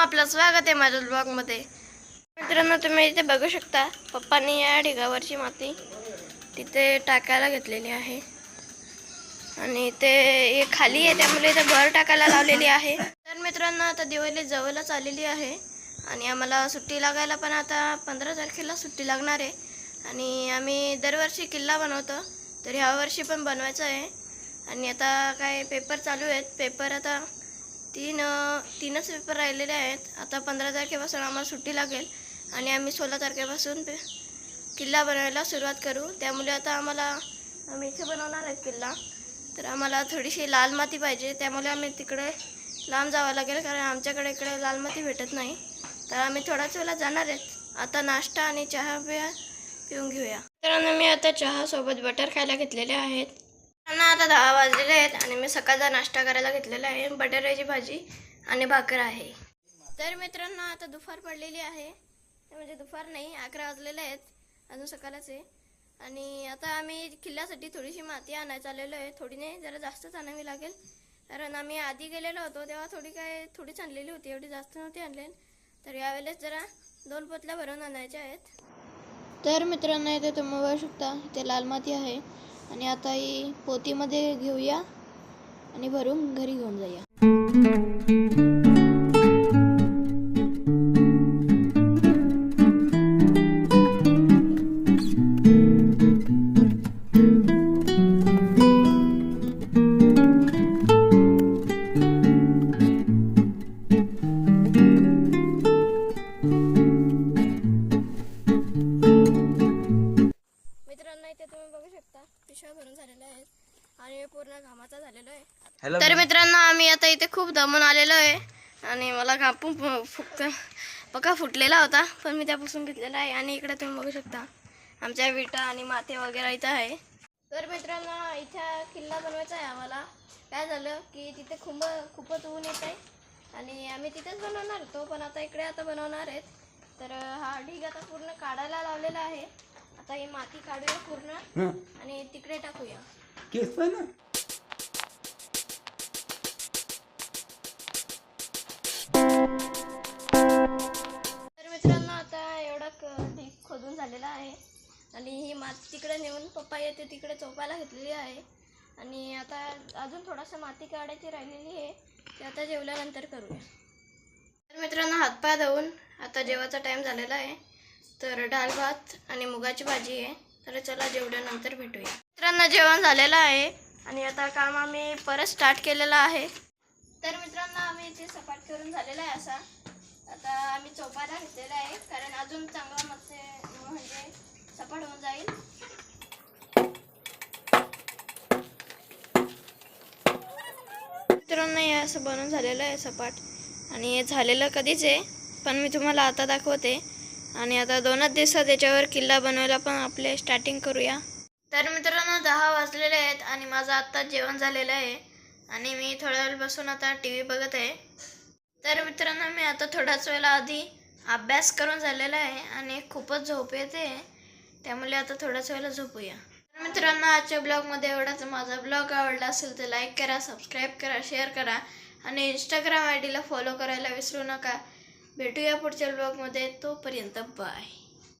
आपलं स्वागत आहे माझ्या ब्लॉगमध्ये मित्रांनो तुम्ही इथे बघू शकता पप्पांनी या ढिगावरची माती तिथे टाकायला घेतलेली आहे. आणि ते हे खाली आहे त्यामुळे इथे भर टाकायला लावलेली आहे. तर मित्रांनो आता दिवाळी जवळच आलेली आहे. आणि आम्हाला सुट्टी लागायला पण आता पंधरा तारखेला सुट्टी लागणार आहे. आणि आम्ही दरवर्षी किल्ला बनवतो तर ह्या वर्षी पण बनवायचं आहे. आणि आता काय पेपर चालू आहेत पेपर आता तीन तीनच पेपर राहिलेले आहेत. आता पंधरा तारखेपासून आम्हाला सुट्टी लागेल आणि आम्ही सोळा तारखेपासून पे किल्ला बनवायला सुरुवात करू. त्यामुळे आता आम्हाला आम्ही इथे बनवणार आहेत किल्ला. तर आम्हाला थोडीशी लाल माती पाहिजे. त्यामुळे आम्ही तिकडे लांब जावं लागेल कारण आमच्याकडे इकडे लाल माती भेटत नाही. तर आम्ही थोड्याच वेळा जाणार आहेत. आता नाश्ता आणि चहा पिया पिऊन घेऊया. मित्रांनो मी आता चहासोबत बटर खायला घेतलेले आहेत. ना आता दहा वाजलेले आहेत आणि मी सकाळचा नाश्ता करायला घेतलेला आहे. बटाट्याची भाजी आणि भाकर आहे. तर मित्रांनो आता दुपार पडलेली आहे. म्हणजे दुपार नाही अकरा वाजलेले आहेत. अजून सकाळच आहे. आणि आता आम्ही किल्ल्यासाठी थोडीशी माती आणायला आलेलो आहे. थोडी नाही जरा जास्तच आणावी लागेल. कारण आम्ही आधी गेलेलो होतो तेव्हा थोडी काय थोडीच आणलेली होती. एवढी जास्त नव्हती आणलेली. तर यावेळेस जरा दोन पोतल्या भरून आणायच्या आहेत. तर मित्रांनो इथे तुम्ही बघू शकता इथे लाल माती आहे. आणि आता ही पोतीमध्ये घेऊया आणि भरून घरी घेऊन जाऊया. आणि पूर्ण घामाचा झालेलो आहे. हॅलो तर मित्रांनो आम्ही आता इथे खूप दमून आलेलो आहे. आणि मला कापून फु- फुकत पका फुटलेला होता पण मी त्यापासून घेतलेला आहे. आणि इकडे तुम्ही बघू शकता आमच्या विटा आणि माते वगैरे इथं आहे. तर मित्रांनो इथं किल्ला बनवायचा आहे आम्हाला. काय झालं की तिथे खूप खूपच ऊन येत आहे. आणि आम्ही तिथेच बनवणार होतो पण आता इकडे आता बनवणार आहेत. तर हा ढीग आता पूर्ण काढायला लावलेला आहे. आता ही माती काढूया पूर्ण. आणि तिकडे टाकूया. केस पण ना तर मित्रांनो आता एवढा क- ढीग खोदून झालेला आहे. आणि ही माती तिकडे नेऊन पप्पा येते तिकडे चोपायला घेतलेली आहे. आणि आता अजून थोडासा माती काढायची राहिलेली आहे. ते आता जेवल्यानंतर करूया. तर मित्रांनो हातपाय धुवून आता जेवायचा टाईम झालेला आहे. तर डाळ भात आणि मुगाची भाजी आहे. तर चला जेवल्यानंतर भेटूया. मित्रांनो जेवण झालेलं आहे. आणि आता काम आम्ही परत स्टार्ट केलेलं आहे. तर मित्रांनो आम्ही इथे सपाट करून झालेला आहे असा. आता आम्ही चोपायला घेतलेला आहे कारण अजून चांगला मस्त म्हणजे सपाट होऊन जाईल. मित्रांनो हे असं बनून झालेलं आहे सपाट. आणि हे झालेलं कधीच आहे पण मी तुम्हाला आता दाखवते. आणि आता दोनच दिवसात याच्यावर किल्ला बनवायला पण आपले स्टार्टिंग करूया. तर मित्रांनो दहा वाजलेले आहेत आणि माझं आत्ताच जेवण झालेलं आहे आणि मी थोड्या वेळ बसून आता टी व्ही बघत आहे. तर मित्रांनो मी आता थोड्याच वेळा आधी अभ्यास करून झालेला आहे आणि खूपच झोप येते. त्यामुळे आता थोड्याच वेळेला झोपूया. तर मित्रांनो आजच्या ब्लॉगमध्ये एवढाच. माझा ब्लॉग आवडला असेल तर लाईक करा सबस्क्राईब करा शेअर करा आणि इंस्टाग्राम आय डीला फॉलो करायला विसरू नका. भेटूया पुढच्या ब्लॉगमध्ये. तोपर्यंत बाय.